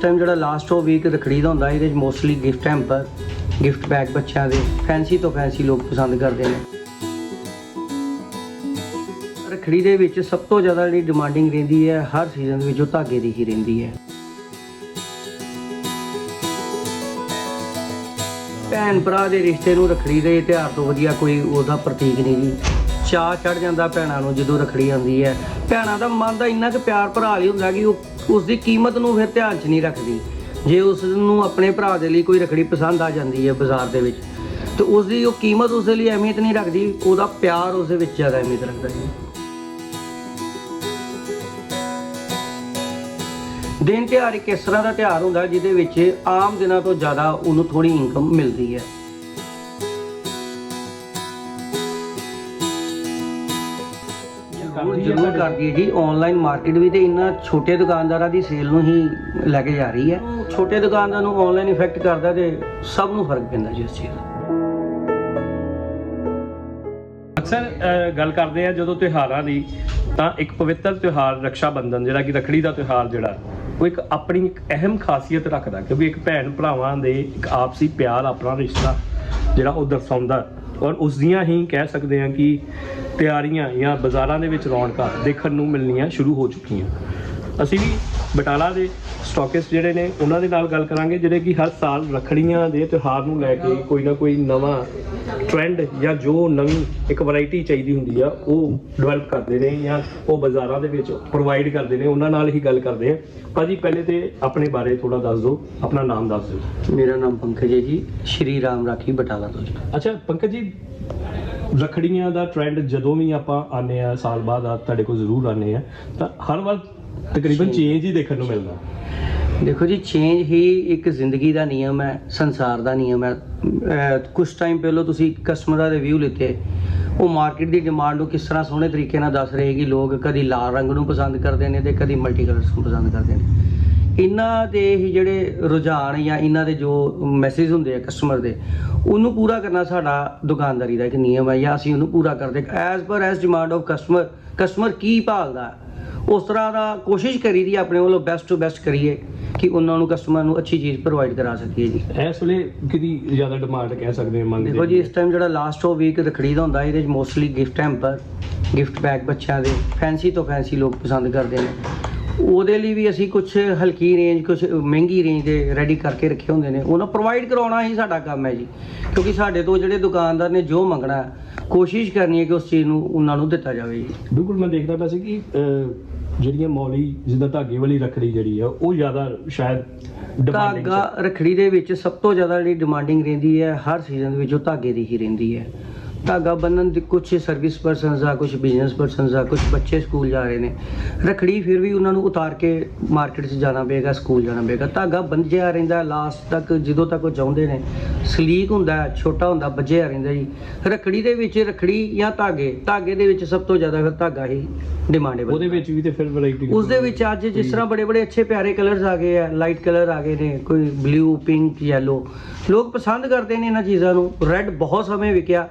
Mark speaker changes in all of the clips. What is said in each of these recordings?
Speaker 1: Time ਜਿਹੜਾ last ਉਹ week ਰਖੜੀ ਦਾ ਹੁੰਦਾ, ਇਹਦੇ ਵਿੱਚ mostly gift hamper gift bag ਬੱਚਿਆਂ ਦੇ ਫੈਂਸੀ ਤੋਂ ਫੈਂਸੀ ਲੋਕ ਪਸੰਦ ਕਰਦੇ ਨੇ। ਰਖੜੀ ਦੇ ਵਿੱਚ ਸਭ ਤੋਂ ਜ਼ਿਆਦਾ ਜਿਹੜੀ ਡਿਮਾਂਡਿੰਗ ਰਹਿੰਦੀ ਹੈ, ਹਰ ਸੀਜ਼ਨ ਦੇ ਵਿੱਚ ਉਹ ਧਾਗੇ ਦੀ ਹੀ ਰਹਿੰਦੀ ਹੈ। ਭੈਣ ਭਰਾ ਦੇ ਰਿਸ਼ਤੇ ਨੂੰ ਰਖੜੀ ਦੇ ਤਿਉਹਾਰ ਤੋਂ ਵਧੀਆ ਕੋਈ ਉਹਦਾ ਪ੍ਰਤੀਕ ਨਹੀਂ ਜੀ। ਚਾਹ ਚੜ ਜਾਂਦਾ ਭੈਣਾਂ ਨੂੰ ਜਦੋਂ ਰਖੜੀ ਆਉਂਦੀ ਹੈ। ਭੈਣਾਂ ਦਾ ਮਨ ਦਾ ਇੰਨਾ ਕੁ ਪਿਆਰ ਭਰਾ ਲਈ ਹੁੰਦਾ ਕਿ ਉਹ ਉਸ ਦੀ ਕੀਮਤ ਨੂੰ ਫਿਰ ਧਿਆਨ 'ਚ ਨਹੀਂ ਰੱਖਦੀ। ਜੇ ਉਸ ਨੂੰ ਆਪਣੇ ਭਰਾ ਦੇ ਲਈ ਕੋਈ ਰਖੜੀ ਪਸੰਦ ਆ ਜਾਂਦੀ ਹੈ ਬਾਜ਼ਾਰ ਦੇ ਵਿੱਚ, ਤੇ ਉਸ ਦੀ ਉਹ ਕੀਮਤ ਉਸ ਦੇ ਲਈ ਅਹਿਮੀਅਤ ਨਹੀਂ ਰੱਖਦੀ, ਉਹਦਾ ਪਿਆਰ ਉਸ ਦੇ ਵਿੱਚ ਜ਼ਿਆਦਾ ਅਹਿਮੀਅਤ ਰੱਖਦਾ ਜੀ ਦਿਨ ਤਿਉਹਾਰ ਇੱਕ ਇਸ ਤਰ੍ਹਾਂ ਦਾ ਤਿਉਹਾਰ ਹੁੰਦਾ ਜਿਹਦੇ ਵਿੱਚ ਆਮ ਦਿਨਾਂ ਤੋਂ ਜ਼ਿਆਦਾ ਉਹਨੂੰ ਥੋੜੀ ਇਨਕਮ ਮਿਲਦੀ ਹੈ। ਜ਼ਰੂਰ ਕਰਦੀ ਹੈ ਜੀ। ਆਨਲਾਈਨ ਮਾਰਕੀਟ ਵੀ ਤੇ ਇਹਨਾਂ ਛੋਟੇ ਦੁਕਾਨਦਾਰਾਂ ਦੀ ਸੇਲ ਨੂੰ ਹੀ ਲੈ ਕੇ ਜਾ ਰਹੀ ਹੈ। ਛੋਟੇ ਦੁਕਾਨਦਾਰ ਨੂੰ ਆਨਲਾਈਨ ਇਫੈਕਟ ਕਰਦਾ ਤੇ ਸਭ ਨੂੰ ਫ਼ਰਕ ਪੈਂਦਾ ਜੀ ਇਸ ਚੀਜ਼ ਦਾ।
Speaker 2: ਅਕਸਰ ਗੱਲ ਕਰਦੇ ਆ ਜਦੋਂ ਤਿਉਹਾਰਾਂ ਦੀ ਤਾਂ ਇੱਕ ਪਵਿੱਤਰ ਤਿਉਹਾਰ ਰੱਖਿਆ ਬੰਧਨ ਜਿਹੜਾ ਕਿ ਰੱਖੜੀ ਦਾ ਤਿਉਹਾਰ ਜਿਹੜਾ ਉਹ ਇੱਕ ਆਪਣੀ ਇੱਕ ਅਹਿਮ ਖਾਸੀਅਤ ਰੱਖਦਾ ਕਿਉਂਕਿ ਇੱਕ ਭੈਣ ਭਰਾਵਾਂ ਦੇ ਇੱਕ ਆਪਸੀ ਪਿਆਰ ਆਪਣਾ ਰਿਸ਼ਤਾ ਜਿਹੜਾ ਉਹ ਦਰਸਾਉਂਦਾ ਔਰ ਉਸ ਦੀਆਂ ਹੀ ਕਹਿ ਸਕਦੇ ਹਾਂ ਕਿ ਤਿਆਰੀਆਂ ਜਾਂ ਬਾਜ਼ਾਰਾਂ ਦੇ ਵਿੱਚ ਰੌਣਕਾਂ ਦੇਖਣ ਨੂੰ ਮਿਲਣੀਆਂ ਸ਼ੁਰੂ ਹੋ ਚੁੱਕੀਆਂ। ਅਸੀਂ ਵੀ ਬਟਾਲਾ ਦੇ ਸਟਾਕਿਸਟ ਜਿਹੜੇ ਨੇ ਉਹਨਾਂ ਦੇ ਨਾਲ ਗੱਲ ਕਰਾਂਗੇ ਜਿਹੜੇ ਕਿ ਹਰ ਸਾਲ ਰੱਖੜੀਆਂ ਦੇ ਤਿਉਹਾਰ ਨੂੰ ਲੈ ਕੇ ਕੋਈ ਨਾ ਕੋਈ ਨਵਾਂ ਟ੍ਰੈਂਡ ਜਾਂ ਜੋ ਨਵੀਂ ਇੱਕ ਵੈਰਾਈਟੀ ਚਾਹੀਦੀ ਹੁੰਦੀ ਆ ਉਹ ਡਿਵੈਲਪ ਕਰਦੇ ਨੇ ਜਾਂ ਉਹ ਬਾਜ਼ਾਰਾਂ ਦੇ ਵਿੱਚ ਪ੍ਰੋਵਾਈਡ ਕਰਦੇ ਨੇ ਉਹਨਾਂ ਨਾਲ ਹੀ ਗੱਲ ਕਰਦੇ ਆ। ਭਾਜੀ ਪਹਿਲੇ ਤੇ ਆਪਣੇ ਬਾਰੇ ਥੋੜਾ ਦੱਸ ਦਿਓ ਆਪਣਾ ਨਾਮ ਦੱਸ ਦਿਓ।
Speaker 1: ਮੇਰਾ ਨਾਮ ਪੰਕਜ ਹੈ ਜੀ ਸ਼੍ਰੀ ਰਾਮ ਰਾਖੀ ਬਟਾਲਾ ਤੋਂ ਜੀ।
Speaker 2: ਅੱਛਾ ਪੰਕਜ ਜੀ ਰੱਖੜੀਆਂ ਦਾ ਟ੍ਰੈਂਡ ਜਦੋਂ ਵੀ ਆਪਾਂ ਆਨੇ ਆ ਸਾਲ ਬਾਅਦ ਆ ਤੁਹਾਡੇ ਕੋਲ ਜ਼ਰੂਰ ਆਨੇ ਆ ਤਾਂ ਹਰ ਵਾਰ ਤਕਰੀਬਨ ਚੇਂਜ ਹੀ ਦੇਖਣ ਨੂੰ ਮਿਲਦਾ।
Speaker 1: ਦੇਖੋ ਜੀ ਚੇਂਜ ਹੀ ਇੱਕ ਜ਼ਿੰਦਗੀ ਦਾ ਨਿਯਮ ਹੈ, ਸੰਸਾਰ ਦਾ ਨਿਯਮ ਹੈ। ਕੁਝ ਟਾਈਮ ਪਹਿਲਾਂ ਤੁਸੀਂ ਕਸਟਮਰਾਂ ਦੇ ਵਿਊ ਲਿੱਤੇ। ਉਹ ਮਾਰਕੀਟ ਦੀ ਡਿਮਾਂਡ ਨੂੰ ਕਿਸ ਤਰ੍ਹਾਂ ਸੋਹਣੇ ਤਰੀਕੇ ਨਾਲ ਦੱਸ ਰਹੇ ਕਿ ਲੋਕ ਕਦੀ ਲਾਲ ਰੰਗ ਨੂੰ ਪਸੰਦ ਕਰਦੇ ਨੇ ਤੇ ਕਦੀ ਮਲਟੀ ਕਲਰਸ ਨੂੰ ਪਸੰਦ ਕਰਦੇ ਨੇ। ਇਹਨਾਂ ਦੇ ਹੀ ਜਿਹੜੇ ਰੁਝਾਨ ਜਾਂ ਇਹਨਾਂ ਦੇ ਜੋ ਮੈਸੇਜ ਹੁੰਦੇ ਆ ਕਸਟਮਰ ਦੇ, ਉਹਨੂੰ ਪੂਰਾ ਕਰਨਾ ਸਾਡਾ ਦੁਕਾਨਦਾਰੀ ਦਾ ਇੱਕ ਨਿਯਮ ਹੈ ਜਾਂ ਅਸੀਂ ਉਹਨੂੰ ਪੂਰਾ ਕਰਦੇ। As per as demand of customer customer ਕੀ ਭਾਲਦਾ? ਉਸ ਤਰ੍ਹਾਂ ਦਾ ਕੋਸ਼ਿਸ਼ ਕਰੀਦੀ ਹੈ ਆਪਣੇ ਵੱਲੋਂ ਬੈਸਟ ਟੂ ਬੈਸਟ ਕਰੀਏ ਕਿ ਉਹਨਾਂ ਨੂੰ ਕਸਟਮਰ ਨੂੰ ਅੱਛੀ ਚੀਜ਼ ਪ੍ਰੋਵਾਈਡ ਕਰਾ ਸਕੀਏ ਜੀ।
Speaker 2: ਇਸ ਵੇਲੇ ਕਿਹਦੀ ਜ਼ਿਆਦਾ ਡਿਮਾਂਡ ਕਹਿ ਸਕਦੇ ਹਾਂ
Speaker 1: ਦੇਖੋ ਜੀ ਇਸ ਟਾਈਮ ਜਿਹੜਾ ਲਾਸਟ ਉਹ ਵੀਕ ਰਖੜੀ ਦਾ ਹੁੰਦਾ ਇਹਦੇ ਵਿੱਚ mostly gift hamper gift bag ਬੱਚਿਆਂ ਦੇ ਫੈਂਸੀ ਤੋਂ ਫੈਂਸੀ ਲੋਕ ਪਸੰਦ ਕਰਦੇ ਨੇ। ਉਹਦੇ ਲਈ ਵੀ ਅਸੀਂ ਕੁਝ ਹਲਕੀ ਰੇਂਜ ਕੁਝ ਮਹਿੰਗੀ ਰੇਂਜ ਦੇ ਰੈਡੀ ਕਰਕੇ ਰੱਖੇ ਹੁੰਦੇ ਨੇ। ਉਹਨਾਂ ਪ੍ਰੋਵਾਈਡ ਕਰਾਉਣਾ ਹੀ ਸਾਡਾ ਕੰਮ ਹੈ ਜੀ। ਕਿਉਂਕਿ ਸਾਡੇ ਤੋਂ ਜਿਹੜੇ ਦੁਕਾਨਦਾਰ ਨੇ ਜੋ ਮੰਗਣਾ ਕੋਸ਼ਿਸ਼ ਕਰਨੀ ਹੈ ਕਿ ਉਸ ਚੀਜ਼ ਨੂੰ ਉਹਨਾਂ ਨੂੰ ਦਿੱਤਾ ਜਾਵੇ ਜੀ।
Speaker 2: ਬਿਲਕੁਲ ਮੈਂ ਦੇਖਦਾ ਪਿਆ ਸੀ ਕਿ ਜਿਹੜੀਆਂ ਮੌਲੀ ਜਿੱਦਾਂ ਧਾਗੇ ਵਾਲੀ ਰੱਖੜੀ ਜਿਹੜੀ ਆ ਉਹ ਜ਼ਿਆਦਾ ਸ਼ਾਇਦ demanding
Speaker 1: ਧਾਗਾ ਰਖੜੀ ਦੇ ਵਿੱਚ ਸਭ ਤੋਂ ਜ਼ਿਆਦਾ ਜਿਹੜੀ ਡਿਮਾਂਡਿੰਗ ਰਹਿੰਦੀ ਹੈ ਹਰ ਸੀਜ਼ਨ ਦੇ ਵਿੱਚ ਉਹ ਧਾਗੇ ਦੀ ਹੀ ਰਹਿੰਦੀ ਹੈ। ਧਾਗਾ ਬੰਨਣ ਦੀ ਕੁਝ ਸਰਵਿਸ ਪਰਸਨਸ ਆ ਕੁਝ ਬਿਜ਼ਨਸ ਪਰਸਨਸ ਆ ਕੁਝ ਬੱਚੇ ਸਕੂਲ ਜਾ ਰਹੇ ਨੇ। ਰਖੜੀ ਫਿਰ ਵੀ ਉਹਨਾਂ ਨੂੰ ਉਤਾਰ ਕੇ ਮਾਰਕੀਟ 'ਚ ਜਾਣਾ ਪਏਗਾ ਸਕੂਲ ਜਾਣਾ ਪਏਗਾ। ਧਾਗਾ ਬੰਨ੍ਹਿਆ ਰਹਿੰਦਾ ਲਾਸਟ ਤੱਕ ਜਦੋਂ ਤੱਕ ਉਹ ਚਾਹੁੰਦੇ ਨੇ। ਸਲੀਕ ਹੁੰਦਾ ਛੋਟਾ ਹੁੰਦਾ ਬੱਜਿਆ ਰਹਿੰਦਾ ਜੀ। ਰਖੜੀ ਦੇ ਵਿੱਚ ਰਖੜੀ ਜਾਂ ਧਾਗੇ ਧਾਗੇ ਦੇ ਵਿੱਚ ਸਭ ਤੋਂ ਜ਼ਿਆਦਾ ਫਿਰ ਧਾਗਾ ਹੀ ਡਿਮਾਂਡੇਬਲ
Speaker 2: ਉਹਦੇ ਵਿੱਚ ਵੀ ਤੇ ਫਿਰ ਵੈਰਾਈਟੀ
Speaker 1: ਉਸ ਦੇ ਵਿੱਚ ਅੱਜ ਜਿਸ ਤਰ੍ਹਾਂ ਬੜੇ ਬੜੇ ਅੱਛੇ ਪਿਆਰੇ ਕਲਰਸ ਆ ਗਏ ਆ ਲਾਈਟ ਕਲਰ ਆ ਗਏ ਨੇ ਕੋਈ ਬਲੂ ਪਿੰਕ ਯੈਲੋ ਲੋਕ ਪਸੰਦ ਕਰਦੇ ਨੇ ਇਹਨਾਂ ਚੀਜ਼ਾਂ ਨੂੰ। ਰੈੱਡ ਬਹੁਤ ਸਮੇਂ ਵਿਕਿਆ।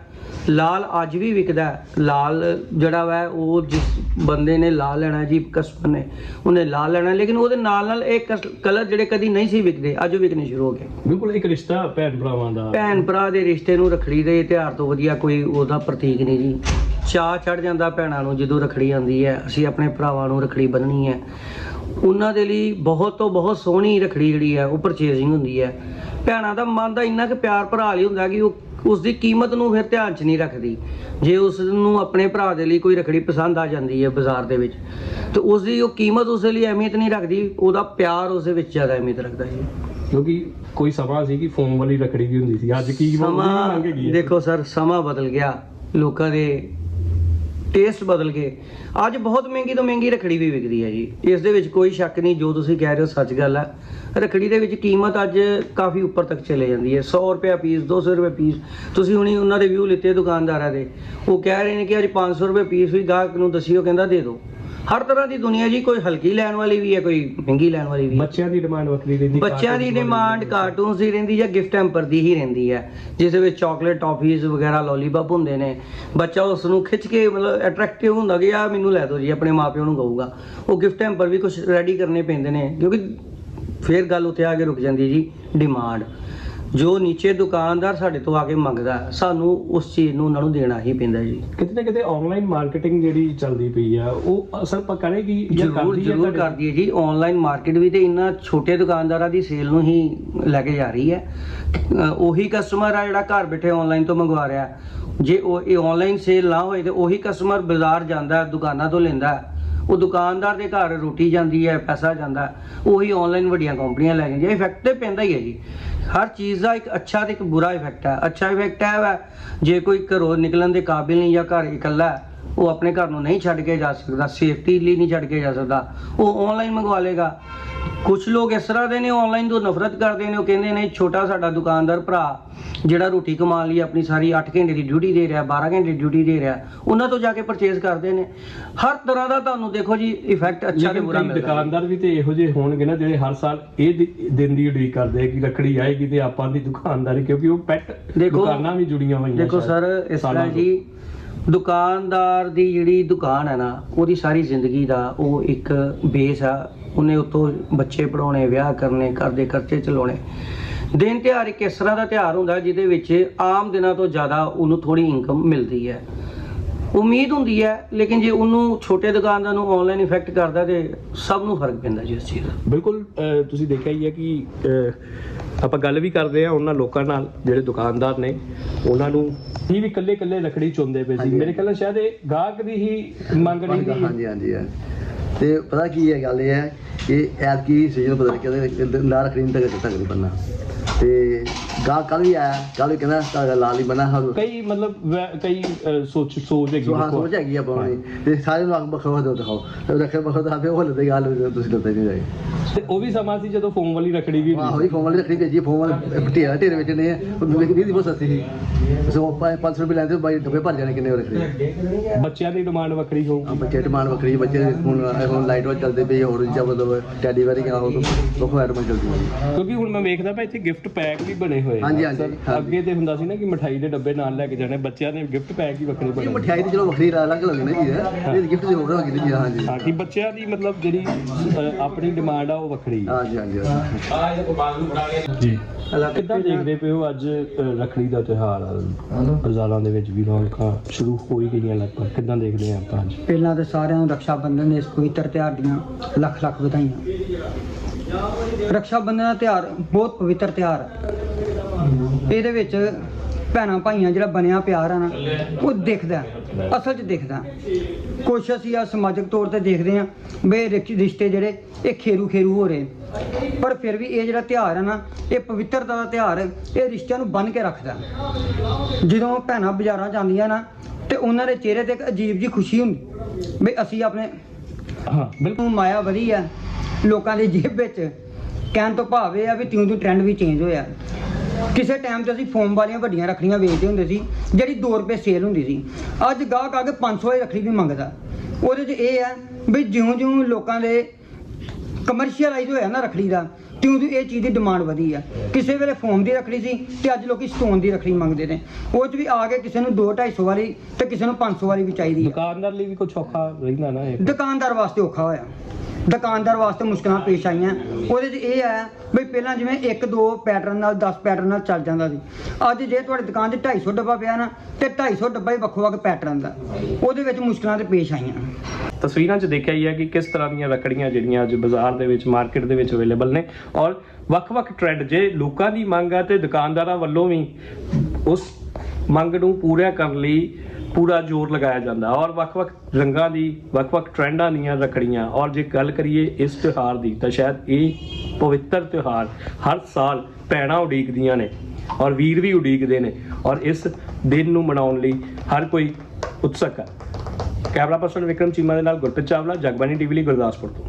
Speaker 1: ਲਾਲ ਅੱਜ ਵੀ ਵਿਕਦਾ। ਲਾਲ ਜਿਹੜਾ ਵਾ ਉਹ ਜਿਸ ਬੰਦੇ ਨੇ ਲਾਲ ਲੈਣਾ ਜੀ ਕਸਟਮਰ ਨੇ ਉਹਨੇ ਲਾਲ ਲੈਣਾ ਲੇਕਿਨ ਉਹਦੇ ਨਾਲ ਨਾਲ ਇਹ ਕਲਰ ਜਿਹੜੇ ਕਦੀ ਨਹੀਂ ਸੀ ਵਿਕਦੇ ਅੱਜ ਉਹ ਵਿਕਣੇ ਸ਼ੁਰੂ ਹੋ ਗਏ।
Speaker 2: ਬਿਲਕੁਲ ਇੱਕ ਰਿਸ਼ਤਾ ਭੈਣ ਭਰਾਵਾਂ ਦਾ।
Speaker 1: ਭੈਣ ਭਰਾ ਦੇ ਰਿਸ਼ਤੇ ਨੂੰ ਰਖੜੀ ਦੇ ਤਿਉਹਾਰ ਤੋਂ ਵਧੀਆ ਕੋਈ ਉਹਦਾ ਪ੍ਰਤੀਕ ਨਹੀਂ ਜੀ। ਚਾਹ ਚੜ ਜਾਂਦਾ ਭੈਣਾਂ ਨੂੰ ਜਦੋਂ ਰਖੜੀ ਆਉਂਦੀ ਹੈ ਅਸੀਂ ਆਪਣੇ ਭਰਾਵਾਂ ਨੂੰ ਰਖੜੀ ਬੰਨਣੀ ਹੈ। ਉਹਨਾਂ ਦੇ ਲਈ ਬਹੁਤ ਤੋਂ ਬਹੁਤ ਸੋਹਣੀ ਰਖੜੀ ਜਿਹੜੀ ਹੈ ਉਹ ਪਰਚੇਜ਼ਿੰਗ ਹੁੰਦੀ ਹੈ। ਭੈਣਾਂ ਦਾ ਮਨ ਦਾ ਇੰਨਾ ਕੁ ਪਿਆਰ ਭਰਾ ਲਈ ਹੁੰਦਾ ਕਿ ਉਹ ਉਸ ਦੀ ਕੀਮਤ ਨੂੰ ਫਿਰ ਧਿਆਨ 'ਚ ਨਹੀਂ ਰੱਖਦੀ। ਜੇ ਉਸ ਨੂੰ ਆਪਣੇ ਭਰਾ ਦੇ ਲਈ ਕੋਈ ਰਖੜੀ ਪਸੰਦ ਆ ਜਾਂਦੀ ਹੈ ਬਾਜ਼ਾਰ ਦੇ ਵਿੱਚ ਤੇ ਉਸ ਦੀ ਉਹ ਕੀਮਤ ਉਸ ਲਈ ਅਹਿਮੀਅਤ ਨਹੀਂ ਰੱਖਦੀ ਉਹਦਾ ਪਿਆਰ ਉਸ ਦੇ ਵਿੱਚ ਜ਼ਿਆਦਾ ਅਹਿਮੀਅਤ ਰੱਖਦਾ ਹੈ।
Speaker 2: ਕਿਉਂਕਿ ਕੋਈ ਸਮਾਂ ਸੀ ਕਿ ਫੋਮ ਵਾਲੀ ਰੱਖੜੀ ਵੀ ਹੁੰਦੀ ਸੀ। ਅੱਜ ਕੀ
Speaker 1: ਸਮਾਂ ਦੇਖੋ ਸਰ ਸਮਾਂ ਬਦਲ ਗਿਆ। ਲੋਕਾਂ ਦੇ ਟੇਸਟ ਬਦਲ ਗਏ ਅੱਜ ਬਹੁਤ ਮਹਿੰਗੀ ਤੋਂ ਮਹਿੰਗੀ ਰਖੜੀ ਵੀ ਵਿਕਦੀ ਹੈ ਜੀ। ਇਸ ਦੇ ਵਿੱਚ ਕੋਈ ਸ਼ੱਕ ਨਹੀਂ, ਜੋ ਤੁਸੀਂ ਕਹਿ ਰਹੇ ਹੋ ਸੱਚ ਗੱਲ ਹੈ ਰਖੜੀ ਦੇ ਵਿੱਚ ਕੀਮਤ ਅੱਜ ਕਾਫੀ ਉੱਪਰ ਤੱਕ ਚਲੇ ਜਾਂਦੀ ਹੈ। 100 ਰੁਪਏ ਪੀਸ 200 ਰੁਪਏ ਪੀਸ ਤੁਸੀਂ ਹੁਣੀ ਉਹਨਾਂ ਦੇ ਵਿਊ ਲਿੱਤੇ ਦੁਕਾਨਦਾਰਾਂ ਦੇ। ਉਹ ਕਹਿ ਰਹੇ ਨੇ ਕਿ ਅੱਜ 500 ਰੁਪਏ ਪੀਸ ਵੀ ਗਾਹਕ ਨੂੰ ਦਸੀਓ, ਕਹਿੰਦਾ ਦੇ ਦਿਓ। ਹਰ ਤਰ੍ਹਾਂ ਦੀ ਦੁਨੀਆ ਜੀ ਕੋਈ ਹਲਕੀ ਲੈਣ ਵਾਲੀ ਵੀ ਹੈ ਕੋਈ ਮਹਿੰਗੀ ਲੈਣ ਵਾਲੀ ਵੀ ਹੈ।
Speaker 2: ਬੱਚਿਆਂ ਦੀ ਡਿਮਾਂਡ ਵੱਖਰੀ ਰਹਿੰਦੀ
Speaker 1: ਬੱਚਿਆਂ ਦੀ ਡਿਮਾਂਡ ਕਾਰਟੂਨਸ ਦੀ ਰਹਿੰਦੀ ਜਾਂ ਗਿਫਟ ਹੈਂਪਰ ਦੀ ਹੀ ਰਹਿੰਦੀ ਹੈ ਜਿਸ ਵਿੱਚ ਚਾਕਲੇਟ ਟੌਫੀਜ਼ ਵਗੈਰਾ ਲੋਲੀਪੌਪ ਹੁੰਦੇ ਨੇ। ਬੱਚਾ ਉਸ ਨੂੰ ਖਿੱਚ ਕੇ ਮਤਲਬ ਅਟਰੈਕਟਿਵ ਹੁੰਦਾ ਕਿ ਆ ਮੈਨੂੰ ਲੈ ਦਿਓ ਜੀ ਆਪਣੇ ਮਾਪਿਆਂ ਨੂੰ ਕਹੂਗਾ। ਉਹ ਗਿਫਟ ਹੈਂਪਰ ਵੀ ਕੁਝ ਰੈਡੀ ਕਰਨੇ ਪੈਂਦੇ ਨੇ ਕਿਉਂਕਿ ਫਿਰ ਗੱਲ ਉੱਥੇ ਆ ਕੇ ਰੁਕ ਜਾਂਦੀ ਹੈ ਜੀ ਡਿਮਾਂਡ ਜੋ ਨੀਚੇ ਦੁਕਾਨਦਾਰ ਸਾਡੇ ਤੋਂ ਆ ਕੇ ਮੰਗਦਾ ਸਾਨੂੰ ਉਸ ਚੀਜ਼ ਨੂੰ ਉਹਨਾਂ ਨੂੰ ਦੇਣਾ ਹੀ ਪੈਂਦਾ ਜੀ
Speaker 2: ਕਿਤੇ ਨਾ ਕਿਤੇ ਆਨਲਾਈਨ ਮਾਰਕੀਟਿੰਗ ਜਿਹੜੀ ਚੱਲਦੀ ਪਈ ਆ ਉਹ ਅਸਰ ਪ ਕਰੇਗੀ ਜਾਂ
Speaker 1: ਜ਼ਰੂਰ
Speaker 2: ਕਰਦੀ ਹੈ
Speaker 1: ਜ਼ਰੂਰ
Speaker 2: ਤੁਹਾਡੇ?
Speaker 1: ਕਰਦੀ ਹੈ ਜੀ ਆਨਲਾਈਨ ਮਾਰਕੀਟ ਵੀ ਤੇ ਇਹਨਾਂ ਛੋਟੇ ਦੁਕਾਨਦਾਰਾਂ ਦੀ ਸੇਲ ਨੂੰ ਹੀ ਲੈ ਕੇ ਜਾ ਰਹੀ ਹੈ ਉਹੀ ਕਸਟਮਰ ਆ ਜਿਹੜਾ ਘਰ ਬੈਠੇ ਆਨਲਾਈਨ ਤੋਂ ਮੰਗਵਾ ਰਿਹਾ। ਜੇ ਉਹ ਇਹ ਆਨਲਾਈਨ ਸੇਲ ਨਾ ਹੋਏ ਤੇ ਉਹੀ ਕਸਟਮਰ ਬਾਜ਼ਾਰ ਜਾਂਦਾ ਦੁਕਾਨਾਂ ਤੋਂ ਲੈਂਦਾ। ਉਹ ਦੁਕਾਨਦਾਰ ਦੇ ਘਰ ਰੋਟੀ ਜਾਂਦੀ ਹੈ, ਪੈਸਾ ਜਾਂਦਾ ਉਹੀ ਆਨਲਾਈਨ ਵੱਡੀਆਂ ਕੰਪਨੀਆਂ ਲੈ ਜਾਂਦੀਆਂ ਇਫੈਕਟ ਤੇ ਪੈਂਦਾ ਹੀ ਹੈ ਜੀ। ਹਰ ਚੀਜ਼ ਦਾ ਇੱਕ ਅੱਛਾ ਤੇ ਇੱਕ ਬੁਰਾ ਇਫੈਕਟ ਹੈ। ਅੱਛਾ ਇਫੈਕਟ ਹੈ ਵਾ ਜੇ ਕੋਈ ਘਰੋਂ ਨਿਕਲਣ ਦੇ ਕਾਬਿਲ ਨਹੀਂ ਜਾਂ ਘਰ ਇਕੱਲਾ ਉਹ ਆਪਣੇ ਘਰ ਨੂੰ ਨਹੀਂ ਛੱਡ ਕੇ ਜਾ ਸਕਦਾ ਸੇਫਟੀ ਲਈ ਨਹੀਂ ਛੱਡ ਕੇ ਜਾ ਸਕਦਾ, ਉਹ ਆਨਲਾਈਨ ਮੰਗਵਾ ਲੇਗਾ ਕੁਝ ਲੋਕ ਇਸ ਤਰ੍ਹਾਂ ਦੇ ਨੇ ਆਨਲਾਈਨ ਤੋਂ ਨਫ਼ਰਤ ਕਰਦੇ ਨੇ ਉਹ ਕਹਿੰਦੇ ਨੇ ਛੋਟਾ ਸਾਡਾ ਦੁਕਾਨਦਾਰ ਭਰਾ ਜਿਹੜਾ ਰੋਟੀ ਕਮਾਉਣ ਲਈ ਆਪਣੀ ਸਾਰੀ 8 ਘੰਟੇ ਦੀ ਡਿਊਟੀ ਦੇ ਰਿਹਾ 12 ਘੰਟੇ ਦੀ ਡਿਊਟੀ ਦੇ ਰਿਹਾ ਉਹਨਾਂ ਤੋਂ ਜਾ ਕੇ ਪਰਚੇਜ਼ ਕਰਦੇ ਨੇ ਹਰ ਤਰ੍ਹਾਂ ਦਾ ਤੁਹਾਨੂੰ ਦੇਖੋ ਜੀ ਇਫੈਕਟ ਅੱਛਾ ਤੇ ਬੁਰਾ ਮਿਲਦਾ।
Speaker 2: ਦੁਕਾਨਦਾਰ ਵੀ ਤੇ ਇਹੋ ਜਿਹੇ ਹੋਣਗੇ ਨਾ ਜਿਹੜੇ ਹਰ ਸਾਲ ਇਹ ਦਿ- ਦਿਨ ਦੀ ਉਡੀਕ ਕਰਦੇ ਆ ਕਿ ਰੱਖੜੀ ਆਏਗੀ ਤੇ ਆਪਾਂ ਦੀ ਦੁਕਾਨਦਾਰੀ ਕਿਉਂਕਿ ਉਹ ਪੈਟ
Speaker 1: ਦੇਖੋ-
Speaker 2: ਦੁਕਾਨਾਂ ਵੀ ਜੁੜੀਆਂ ਹੋਈਆਂ
Speaker 1: ਦੇਖੋ
Speaker 2: ਸ਼ਾਇਦ
Speaker 1: ਸਰ ਇਸ
Speaker 2: ਸਾਲਾਂ
Speaker 1: ਤਰ੍ਹਾਂ ਜੀ ਦੁਕਾਨਦਾਰ ਦੀ ਜਿਹੜੀ ਦੁਕਾਨ ਹੈ ਨਾ ਉਹਦੀ ਸਾਰੀ ਜ਼ਿੰਦਗੀ ਦਾ ਉਹ ਇੱਕ ਬੇਸ ਆ ਉਹਨੇ ਉਤੋਂ ਬੱਚੇ ਪੜਾਉਣੇ ਵਿਆਹ ਕਰਨੇ ਘਰ ਦੇ ਖਰਚੇ ਚਲਾਉਣੇ। ਦਿਨ ਤਿਉਹਾਰ ਇੱਕ ਇਸ ਤਰ੍ਹਾਂ ਦਾ ਤਿਉਹਾਰ ਹੁੰਦਾ ਜਿਹਦੇ ਵਿੱਚ ਆਮ ਦਿਨਾਂ ਤੋਂ ਜ਼ਿਆਦਾ ਉਹਨੂੰ ਥੋੜੀ ਇਨਕਮ ਮਿਲਦੀ ਹੈ। ਉਮੀਦ ਹੁੰਦੀ ਹੈ ਲੇਕਿਨ ਜੇ ਉਹਨੂੰ ਛੋਟੇ ਦੁਕਾਨਦਾਰ ਨੂੰ ਆਨਲਾਈਨ ਇਫੈਕਟ ਕਰਦਾ ਤੇ ਸਭ ਨੂੰ ਫ਼ਰਕ ਪੈਂਦਾ ਜੀ ਇਸ ਚੀਜ਼ ਦਾ।
Speaker 2: ਬਿਲਕੁਲ ਤੁਸੀਂ ਦੇਖਿਆ ਹੀ ਹੈ ਕਿ ਆਪਾਂ ਗੱਲ ਵੀ ਕਰਦੇ ਆ ਉਹਨਾਂ ਲੋਕਾਂ ਨਾਲ ਜਿਹੜੇ ਦੁਕਾਨਦਾਰ ਨੇ ਉਹਨਾਂ ਨੂੰ ਇਹ ਵੀ ਇਕੱਲੇ ਇਕੱਲੇ ਰੱਖੜੀ ਚੁੰਦੇ ਪਏ ਸੀ। ਮੇਰੇ ਖਿਆਲ ਨਾਲ ਸ਼ਾਇਦ ਇਹ ਗਾਹਕ ਦੀ ਹੀ ਮੰਗ ਨਹੀਂ ਦੀ
Speaker 3: ਹਾਂਜੀ ਹਾਂਜੀ ਹੈ ਤੇ ਪਤਾ ਕੀ ਹੈ ਗੱਲ ਇਹ ਹੈ ਕਿ ਐਤਕੀ ਸੀਜ਼ਨ ਬਦਲ ਕੇ ਉਹਦੇ ਨਾ ਰੱਖਣੀ ਤੱਕ ਤੱਕ ਨਹੀਂ ਤੇ ਗਾ ਕੱਲ ਵੀ ਆਇਆ ਕੱਲ ਵੀ ਕਹਿੰਦਾ ਧਾਗਾ ਲਾਲ ਹੀ ਬੰਨਾ ਹਾਂ
Speaker 2: ਕਈ ਮਤਲਬ ਵੈ- ਕਈ ਅਹ, ਸੋਚ ਸੋਚ ਹੈਗੀ
Speaker 3: ਸੋ ਹਾਂ
Speaker 2: ਦੇਖੋ।
Speaker 3: ਸੋਚ ਹੈਗੀ ਆਪਾਂ ਨੂੰ ਤੇ ਸਾਰੇ ਨੂੰ ਬਖਵਾ ਦੋ ਦਿਖਾਓ। ਰੱਖੇ ਬਖਵਾ ਤਾਂ ਆਪੇ ਉਹ ਲੱਦੇ ਗੱਲ ਤੁਸੀਂ ਲੱਦੇ ਨਹੀਂ ਜਾਏ
Speaker 2: ਤੇ ਉਹ ਵੀ ਸਮਾਂ ਸੀ ਜਦੋਂ ਫੋਮ ਵਾਲੀ ਰੱਖੜੀ ਵੀ ਹੁੰਦੀ
Speaker 3: ਜੀ ਫੋਨ ਵਾਲੀ ਰੱਖਣੀ ਭੇਜੀ ਫੋਨ ਵਾਲੇ ਢੇਰਾ ਢੇਰੇ ਵਿੱਚ ਨੇ। ਉਹ ਮੇਰੀ ਨਹੀਂ ਦੀ ਬਹੁਤ ਸਸਤੀ ਸੀ। ਸੋ 500 ਰੁਪਏ ਲੈਂਦੇ ਬਾਈ ਡੱਬੇ ਭਰ ਜਾਣੇ ਕਿੰਨੇ ਉਹ ਰੱਖਣੀ
Speaker 2: ਸੀ ਬੱਚਿਆਂ ਦੀ ਡਿਮਾਂਡ ਵੱਖਰੀ ਹੋਊਗੀ।
Speaker 3: ਬੱਚੇ ਡਿਮਾਂਡ ਵੱਖਰੀ ਬੱਚੇ ਹੁਣ ਹੁਣ ਲਾਈਟ ਵਾਲ ਚੱਲਦੇ ਪਈ ਹੋਰ ਜਿਹਾ ਮਤਲਬ ਟੈਡੀ ਵਾਰੀ ਕਿਹਾ ਹੋ ਐਟਮਾਂ ਚੱਲਦੀ ਹੈ
Speaker 2: ਕਿਉਂਕਿ ਹੁਣ ਮੈਂ ਵੇਖਦਾ ਪਿਆ ਇੱਥੇ ਗਿਫਟ ਪੈਕ ਵੀ ਬਣੇ ਹੋਏ ਆ।
Speaker 3: ਹਾਂਜੀ, ਹਾਂਜੀ, ਹਾਂਜੀ।
Speaker 2: ਅੱਗੇ ਤੇ ਹੁੰਦਾ ਸੀ ਨਾ ਕਿ ਮਠਾਈ ਦੇ ਡੱਬੇ ਨਾਲ ਲੈ ਕੇ ਜਾਣੇ ਬੱਚਿਆਂ ਦੇ ਗਿਫਟ ਪੈਕ ਹੀ ਵੱਖਰੇ ਬਣੇ।
Speaker 3: ਇਹ ਮਠਿਆਈ ਤੇ ਚਲੋ ਵੱਖਰੀ ਅਲੱਗ ਲੱਗ ਨਾ ਜੀ ਇਹ ਗਿਫਟ ਦੇ ਹੋਰ ਹੋਗੀ ਜੀ ਹਾਂਜੀ।
Speaker 2: ਹਾਂ ਕਿ ਬੱਚਿਆਂ ਦੀ ਮਤਲਬ ਜਿਹੜੀ ਆਪਣੀ ਡਿਮਾਂਡ ਆ ਉਹ ਵੱਖਰੀ ਹੈ
Speaker 3: ਹਾਂਜੀ ਹਾਂਜੀ
Speaker 2: ਜੀ। ਕਿੱਦਾਂ ਦੇਖਦੇ ਪਏ ਹੋ ਅੱਜ ਅਹ, ਰੱਖੜੀ ਦਾ ਤਿਉਹਾਰ? ਆ ਬਾਜ਼ਾਰਾਂ ਦੇ ਵਿੱਚ ਵੀ ਰੌਣਕਾਂ ਸ਼ੁਰੂ ਹੋ ਹੀ ਗਈਆਂ ਲਗਭਗ ਕਿੱਦਾਂ ਦੇਖਦੇ ਆ ਆਪਾਂ ਅੱਜ?
Speaker 4: ਪਹਿਲਾਂ ਤਾਂ ਸਾਰਿਆਂ ਨੂੰ ਰੱਖਿਆ ਬੰਧਨ ਦੇ ਇਸ ਪਵਿੱਤਰ ਤਿਉਹਾਰ ਦੀਆਂ ਲੱਖ ਲੱਖ ਵਧਾਈਆਂ। ਰੱਖਿਆ ਬੰਧਨ ਦਾ ਤਿਉਹਾਰ ਬਹੁਤ ਪਵਿੱਤਰ ਤਿਉਹਾਰ ਹੈ। ਇਹਦੇ ਵਿੱਚ ਭੈਣਾਂ ਭਾਈਆਂ ਜਿਹੜਾ ਬਣਿਆ ਪਿਆਰ ਆ ਨਾ ਉਹ ਦਿਖਦਾ ਅਸਲ 'ਚ ਦਿਖਦਾ। ਕੁਛ ਅਸੀਂ ਆ ਸਮਾਜਿਕ ਤੌਰ ਤੇ ਦੇਖਦੇ ਆ ਰਿਸ਼- ਰਿਸ਼ਤੇ ਜਿਹੜੇ ਇਹ ਖੇਰੂ ਖੇਰੂ ਹੋ ਰਹੇ ਪਰ ਫਿਰ ਵੀ ਇਹ ਜਿਹੜਾ ਤਿਉਹਾਰ ਹੈ ਨਾ ਇਹ ਪਵਿੱਤਰਤਾ ਦਾ ਤਿਉਹਾਰ ਹੈ, ਇਹ ਰਿਸ਼ਤਿਆਂ ਨੂੰ ਬੰਨ੍ਹ ਕੇ ਰੱਖਦਾ। ਜਦੋਂ ਭੈਣਾਂ ਬਾਜ਼ਾਰਾਂ ਜਾਂਦੀਆਂ ਨਾ ਤੇ ਉਹਨਾਂ ਦੇ ਚਿਹਰੇ ਤੇ ਇੱਕ ਅਜੀਬ ਜੀ ਖੁਸ਼ੀ ਹੁੰਦੀ ਵੀ ਅਸੀਂ ਆਪਣੇ
Speaker 2: ਹਾਂ ਬਿਲਕੁਲ
Speaker 4: ਮਾਇਆ ਵਧੀ ਆ ਲੋਕਾਂ ਦੀ ਜੇਬ ਵਿੱਚ ਕਹਿਣ ਤੋਂ ਭਾਵ ਇਹ ਆ ਵੀ ਤਿਉਂ ਤਿਉਂ ਟ੍ਰੈਂਡ ਵੀ ਚੇਂਜ ਹੋਇਆ ਕਿਸੇ ਟਾਈਮ ਤੇ ਅਸੀਂ ਫੋਮ ਵਾਲੀਆਂ ਵੱਡੀਆਂ ਰੱਖੜੀਆਂ ਵੇਚਦੇ ਹੁੰਦੇ ਸੀ ਜਿਹੜੀ 2 ਰੁਪਏ ਸੇਲ ਹੁੰਦੀ ਸੀ। ਅੱਜ ਗਾਹਕ ਆ ਕੇ 500 ਵਾਲੀ ਰੱਖੜੀ ਵੀ ਮੰਗਦਾ। ਉਹਦੇ 'ਚ ਇਹ ਹੈ ਵੀ ਜਿਉਂ-ਜਿਉਂ ਲੋਕਾਂ ਦੇ ਕਮਰਸ਼ੀਅਲਾਈਜ਼ ਹੋਇਆ ਨਾ ਰੱਖੜੀ ਦਾ ਤਿਉਂ ਤਿਉਂ ਇਹ ਚੀਜ਼ ਦੀ ਡਿਮਾਂਡ ਵਧੀ ਆ। ਕਿਸੇ ਵੇਲੇ ਫੋਮ ਦੀ ਰੱਖੜੀ ਸੀ ਤੇ ਅੱਜ ਲੋਕੀ ਸਟੋਨ ਦੀ ਰੱਖੜੀ ਮੰਗਦੇ ਨੇ। ਉਹ 'ਚ ਵੀ ਆ ਕੇ ਕਿਸੇ ਨੂੰ 2 250 ਵਾਲੀ ਤੇ ਕਿਸੇ ਨੂੰ 500 ਵਾਲੀ ਵੀ ਚਾਹੀਦੀ ਆ।
Speaker 2: ਦੁਕਾਨਦਾਰ ਲਈ ਵੀ ਕੁਝ ਔਖਾ ਰਹਿੰਦਾ ਨਾ ਇਹ।
Speaker 4: ਦੁਕਾਨਦਾਰ ਵਾਸਤੇ ਔਖਾ ਹੋਇਆ। ਦੁਕਾਨਦਾਰ ਵਾਸਤੇ ਮੁਸ਼ਕਲਾਂ ਪੇਸ਼ ਆਈਆਂ। ਉਹਦੇ 'ਚ ਇਹ ਹੈ ਵੀ ਪਹਿਲਾਂ ਜਿਵੇਂ ਇੱਕ ਦੋ ਪੈਟਰਨ ਨਾਲ 10 ਪੈਟਰਨ ਨਾਲ ਚੱਲ ਜਾਂਦਾ ਸੀ। ਅੱਜ ਜੇ ਤੁਹਾਡੀ ਦੁਕਾਨ 'ਤੇ 250 ਡੱਬਾ ਪਿਆ ਨਾ, ਤੇ 250 ਡੱਬਾ ਹੀ ਵੱਖੋ ਵੱਖ ਪੈਟਰਨ ਦਾ। ਉਹਦੇ ਵਿੱਚ ਮੁਸ਼ਕਲਾਂ ਤੇ ਪੇਸ਼ ਆਈਆਂ।
Speaker 2: ਤਸਵੀਰਾਂ 'ਚ ਦੇਖਿਆ ਹੀ ਹੈ ਕਿ ਕਿਸ ਤਰ੍ਹਾਂ ਦੀਆਂ ਲੱਕੜੀਆਂ ਜਿਹੜੀਆਂ ਅੱਜ ਬਾਜ਼ਾਰ ਦੇ ਵਿੱਚ ਮਾਰਕੀਟ ਦੇ ਵਿੱਚ ਅਵੇਲੇਬਲ ਨੇ ਔਰ ਵੱਖ-ਵੱਖ ਟ੍ਰੈਂਡ ਜੇ ਲੋਕਾਂ ਦੀ ਮੰਗ ਆ ਤੇ ਦੁਕਾਨਦਾਰਾਂ ਵੱਲੋਂ ਵੀ ਉਸ ਮੰਗ ਨੂੰ ਪੂਰਾ ਕਰਨ ਲਈ ਪੂਰਾ ਜ਼ੋਰ ਲਗਾਇਆ ਜਾਂਦਾ। ਔਰ ਵੱਖ-ਵੱਖ ਰੰਗਾਂ ਦੀ, ਵੱਖ-ਵੱਖ ਟ੍ਰੈਂਡਾਂ ਦੀਆਂ ਰੱਖੜੀਆਂ। ਔਰ ਜੇ ਗੱਲ ਕਰੀਏ ਇਸ ਤਿਉਹਾਰ ਦੀ, ਤਾਂ ਸ਼ਾਇਦ ਇਹ ਪਵਿੱਤਰ ਤਿਉਹਾਰ ਹਰ ਸਾਲ ਭੈਣਾਂ ਉਡੀਕਦੀਆਂ ਨੇ ਔਰ ਵੀਰ ਵੀ ਉਡੀਕਦੇ ਨੇ। ਔਰ ਇਸ ਦਿਨ ਨੂੰ ਮਨਾਉਣ ਲਈ ਹਰ ਕੋਈ ਉਤਸਕ ਹੈ। ਕੈਮਰਾ ਪਰਸਨ ਵਿਕਰਮ ਚੀਮਾ ਦੇ ਨਾਲ ਗੁਰਪ੍ਰੀਤ ਚਾਵਲਾ ਜਗਬਾਨੀ ਟੀਵੀ ਲਈ ਗੁਰਦਾਸਪੁਰ ਤੋਂ।